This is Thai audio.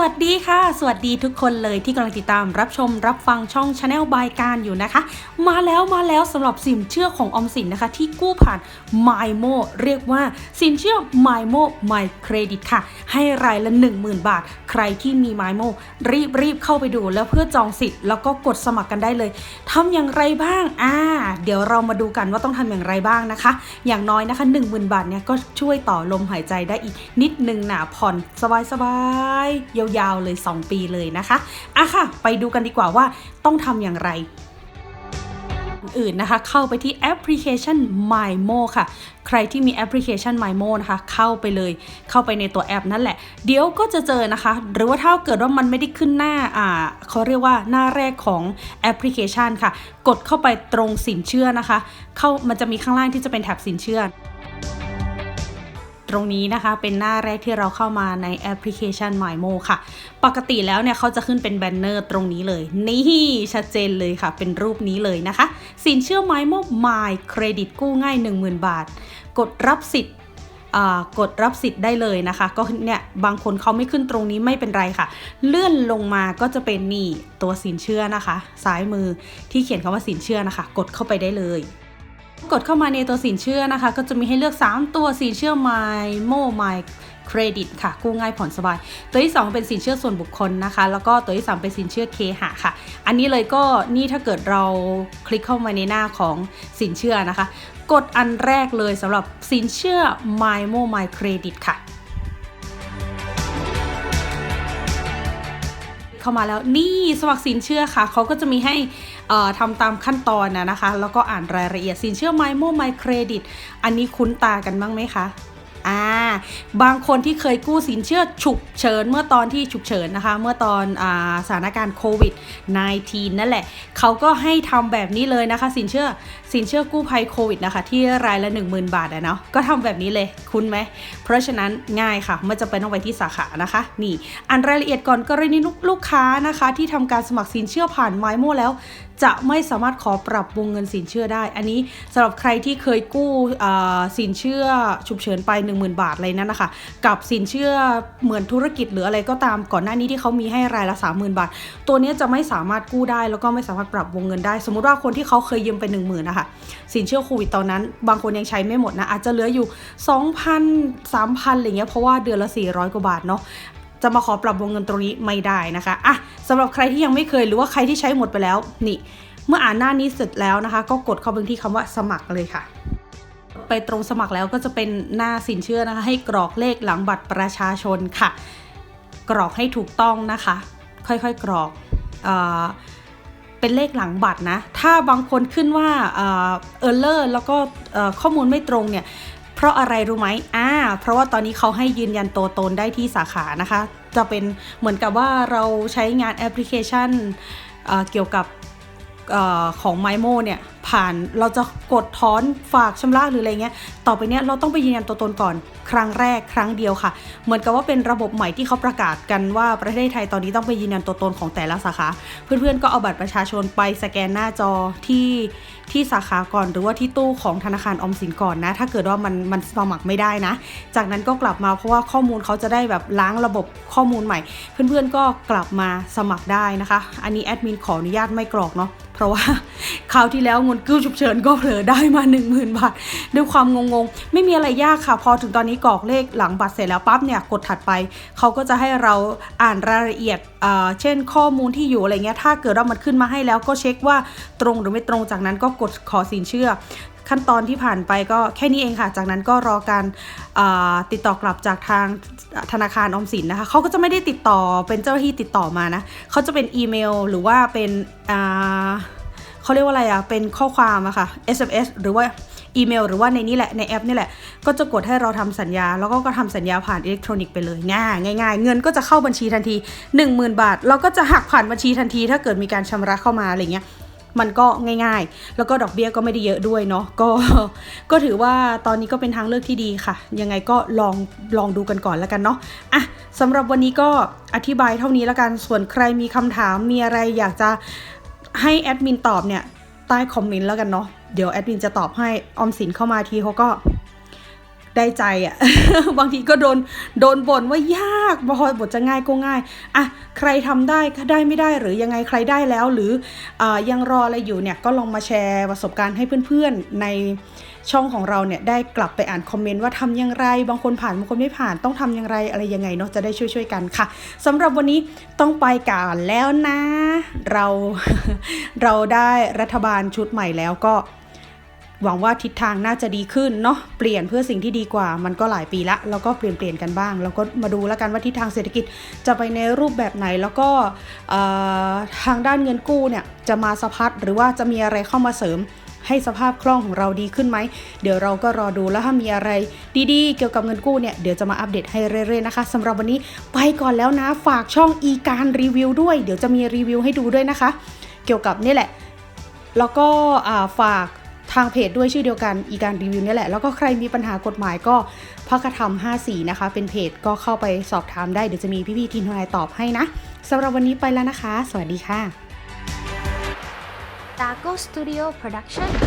วัสดีค่ะ สวัสดีทุกคนเลยที่กำลังติดตามรับชมรับฟังช่องชาแนลบายการอยู่นะคะ มาแล้วมาแล้วสำหรับสินเชื่อของออมสินนะคะ ที่กู้ผ่าน m y m o เรียกว่าสินเชื่อ m y m o My Credit ค่ะ ให้รายละ 10,000 บาท ใครที่มี m y m o รีบรีบเข้าไปดูแล้วเพื่อจองสิทธิ์แล้วก็กดสมัครกันได้เลยทำอย่างไรบ้างอ่าเดี๋ยวเรามาดูกันว่าต้องทำอย่างไรบ้างนะคะ อย่างน้อยนะคะ 10,000 บาทเนี่ยก็ช่วยต่อลมหายใจได้อีกนิดนึงหนาผ่อนสบายๆยยาวๆเลย 2 ปีเลยนะคะอะค่ะ ไปดูกันดีกว่าว่าต้องทำอย่างไรอื่นนะคะ เข้าไปที่แอปพลิเคชัน MyMo ค่ะ ใครที่มีแอปพลิเคชัน MyMo นะคะ เข้าไปเลย เข้าไปในตัวแอปนั่นแหละ เดี๋ยวก็จะเจอนะคะ หรือว่าถ้าเกิดว่ามันไม่ได้ขึ้นหน้า อ่าเขาเรียกว่าหน้าแรกของแอปพลิเคชันค่ะ กดเข้าไปตรงสินเชื่อนะคะ เข้ามันจะมีข้างล่างที่จะเป็นแท็บสินเชื่อ รงนี้นะคะ เป็นหน้าแรกที่เราเข้ามาในแอปพลิเคชัน MyMo ค่ะ ปกติแล้วเนี่ยเขาจะขึ้นเป็นแบนเนอร์ตรงนี้เลย นี่ชัดเจนเลยค่ะ เป็นรูปนี้เลยนะคะ สินเชื่อ MyMo My Credit กู้ง่าย 10,000 บาท กดรับสิทธิ์อ่ากดรับสิทธิ์ได้เลยนะคะ ก็เนี่ยบางคนเขาไม่ขึ้นตรงนี้ไม่เป็นไรค่ะ เลื่อนลงมาก็จะเป็นนี่ตัวสินเชื่อนะคะ ซ้ายมือที่เขียนคำว่าสินเชื่อนะคะ กดเข้าไปได้เลย กดเข้ามาในตัวสินเชื่อนะคะ ก็จะมีให้เลือก 3 ตัวสินเชื่อ My Mo My Credit ค่ะ กู้ง่ายผ่อนสบาย ตัวที่ 2 เป็นสินเชื่อส่วนบุคคลนะคะ แล้วก็ตัวที่ 3 เป็นสินเชื่อเคหะค่ะ อันนี้เลยก็นี่ถ้าเกิดเราคลิกเข้ามาในหน้าของสินเชื่อนะคะ กดอันแรกเลยสำหรับสินเชื่อ My Mo My Credit ค่ะ เข้ามาแล้วนี่สมัครสินเชื่อค่ะเขาก็จะมีให้ทำตามขั้นตอนนะนะคะ แล้วก็อ่านรายละเอียดสินเชื่อไมโมไมเครดิต อันนี้คุ้นตากันบ้างไหมคะ อ่าบางคนที่เคยกู้สินเชื่อฉุกเฉินเมื่อตอนที่ฉุกเฉินนะคะ เมื่อตอนอาสถานการณ์โควิด -19 นั่นแหละ เขาก็ให้ทำแบบนี้เลยนะคะ สินเชื่อสินเชื่อกู้ภัยโควิดนะคะ ที่รายละ 10,000 บาทอะเนาะก็ทำแบบนี้เลยคุ้นไหม เพราะฉะนั้นง่ายค่ะไม่จำเป็นต้องไปที่สาขานะคะ นี่อ่านรายละเอียดก่อนกรณีลูกค้านะคะ ที่ทำการสมัครสินเชื่อผ่านไมโมแล้วจะไม่สามารถขอปรับวงเงินสินเชื่อได้ อันนี้สำหรับใครที่เคยกู้สินเชื่อฉุกเฉินไป 10,000 บาทอะไรนั่นนะคะกับสินเชื่อเหมือนธุรกิจหรืออะไรก็ตามก่อนหน้านี้ที่เขามีให้รายละ 30,000 บาท ตัวนี้จะไม่สามารถกู้ได้ แล้วก็ไม่สามารถปรับวงเงินได้ สมมุติว่าคนที่เขาเคยยืมไป 1 0,000นะคะสินเชื่อโควิดตอนนั้น บางคนยังใช้ไม่หมดนะอาจจะเหลืออยู่ 2,000 3,000อะไรเงี้ยเพราะว่าเดือนละ 400 กว่าบาทเนาะ จะมาขอปรับวงเงินตรงนี้ไม่ได้นะคะอะสำหรับใครที่ยังไม่เคยหรือว่าใครที่ใช้หมดไปแล้วนี่เมื่ออ่านหน้านี้เสร็จแล้วนะคะ ก็กดเข้าไปที่คำว่าสมัครเลยค่ะ ไปตรงสมัครแล้วก็จะเป็นหน้าสินเชื่อนะคะ ให้กรอกเลขหลังบัตรประชาชนค่ะ กรอกให้ถูกต้องนะคะ ค่อยๆกรอกเอเป็นเลขหลังบัตรนะ ถ้าบางคนขึ้นว่าเออร์เลอร์แล้วก็ข้อมูลไม่ตรงเนี่ย เพราะอะไรรู้ไหมอ่า เพราะว่าตอนนี้เขาให้ยืนยันตัวตนได้ที่สาขานะคะ จะเป็นเหมือนกับว่าเราใช้งานแอปพลิเคชันเเกี่ยวกับอของไมโมเนี่ย ผ่านเราจะกดถอนฝากชำระหรืออะไรเงี้ยต่อไปเนี้ยเราต้องไปยืนยันตัวตนก่อนครั้งแรกครั้งเดียวค่ะ เหมือนกับว่าเป็นระบบใหม่ที่เขาประกาศกันว่าประเทศไทยตอนนี้ต้องไปยืนยันตัวตนของแต่ละสาขา เพื่อนๆก็เอาบัตรประชาชนไปสแกนหน้าจอที่ที่สาขาก่อนหรือว่าที่ตู้ของธนาคารอมสินก่อนนะ ถ้าเกิดว่ามันมันสมัครไม่ได้นะ จากนั้นก็กลับมาเพราะว่าข้อมูลเขาจะได้แบบล้างระบบข้อมูลใหม่ เพื่อนๆก็กลับมาสมัครได้นะคะ อันนี้แอดมินขออนุญาตไม่กรอกเนาะเพราะว่าคราวที่แล้วเงินกู้ฉุกเฉินก็เผลอได้มา 1 0,000 บาท ด้วยความงงๆ ไม่มีอะไรยากค่ะ พอถึงตอนนี้กรอกเลขหลังบัตรเสร็จแล้วปั๊บเนี่ยกดถัดไป เขาก็จะให้เราอ่านรายละเอียดเช่นข้อมูลที่อยู่อะไรเงี้ยถ้าเกิดว่ามันขึ้นมาให้แล้วก็เช็คว่าตรงหรือไม่ตรงจากนั้นก็กดขอสินเชื่อขั้นตอนที่ผ่านไปก็แค่นี้เองค่ะ จากนั้นก็รอการาติดต่อกลับจากทางธนาคารออมสินนะคะ เขาก็จะไม่ได้ติดต่อเป็นเจ้าหน้าที่ติดต่อมานะ เขาจะเป็นอีเมลหรือว่าเป็นอ่า เขาเรียกว่าอะไรอะเป็นข้อความอะค่ะ SMS หรือว่าอีเมล หรือว่าในนี้แหละในแอปนี่แหละ ก็จะกดให้เราทำสัญญา แล้วก็ก็ทำสัญญาผ่านอิเล็กทรอนิกส์ไปเลยง่ายง่ายเงินก็จะเข้าบัญชีทันที 10,000 บาท เราก็จะหักผ่านบัญชีทันที ถ้าเกิดมีการชำระเข้ามาอะไรเงี้ยมันก็ง่ายๆ แล้วก็ดอกเบี้ยก็ไม่ได้เยอะด้วยเนาะ ก็ ก็ถือว่าตอนนี้ก็เป็นทางเลือกที่ดีค่ะ ยังไงก็ลอง ลองดูกันก่อนแล้วกันเนาะ อะสำหรับวันนี้ก็อธิบายเท่านี้แล้วกัน ส่วนใครมีคำถาม มีอะไรอยากจะ ให้แอดมินตอบเนี่ยใต้คอมเมนต์แล้วกันเนาะเดี๋ยวแอดมินจะตอบให้ออมสินเข้ามาทีเขาก็ได้ใจอะ่ะ บางทีก็โดนโดนบ่นว่ายากพอบทจะง่ายก็ง่ายอะใครทำได้ก็ได้ไม่ได้หรือยังไงใครได้แล้วหรืออยังรออะไรอยู่เนี่ยก็ลองมาแชร์ประสบการณ์ให้เพื่อนๆใน ช่องของเราเนี่ยได้กลับไปอ่านคอมเมนต์ว่าทำอย่างไร บางคนผ่านบางคนไม่ผ่านต้องทำอย่างไรอะไรยังไงเนาะจะได้ช่วยๆกันค่ะสำหรับวันนี้ต้องไปก่อนแล้วนะ เราเราได้รัฐบาลชุดใหม่แล้วก็หวังว่าทิศทางน่าจะดีขึ้นเนาะเปลี่ยนเพื่อสิ่งที่ดีกว่ามันก็หลายปีละแล้วก็เปลี่ยนเปลี่ยนกันบ้าง แล้วก็มาดูแล้วกันว่าทิศทางเศรษฐกิจจะไปในรูปแบบไหนแล้วก็ทางด้านเงินกู้เนี่ยจะมาสะพัดหรือว่าจะมีอะไรเข้ามาเสริม ให้สภาพคล่องของเราดีขึ้นไหม เดี๋ยวเราก็รอดูแล้วถ้ามีอะไรดีๆ เกี่ยวกับเงินกู้เนี่ย เดี๋ยวจะมาอัปเดตให้เรื่อยๆนะคะสำหรับวันนี้ไปก่อนแล้วนะ ฝากช่องอีการรีวิวด้วย เดี๋ยวจะมีรีวิวให้ดูด้วยนะคะ เกี่ยวกับนี่แหละ แล้วก็ฝากทางเพจด้วยชื่อเดียวกันอีการรีวิวนี่แหละ แล้วก็ใครมีปัญหากฎหมายก็พักธรรม 54 นะคะ เป็นเพจก็เข้าไปสอบถามได้ เดี๋ยวจะมีพี่ๆทีมทนายตอบให้นะสำหรับวันนี้ไปแล้วนะคะ สวัสดีค่ะ Taco Studio Production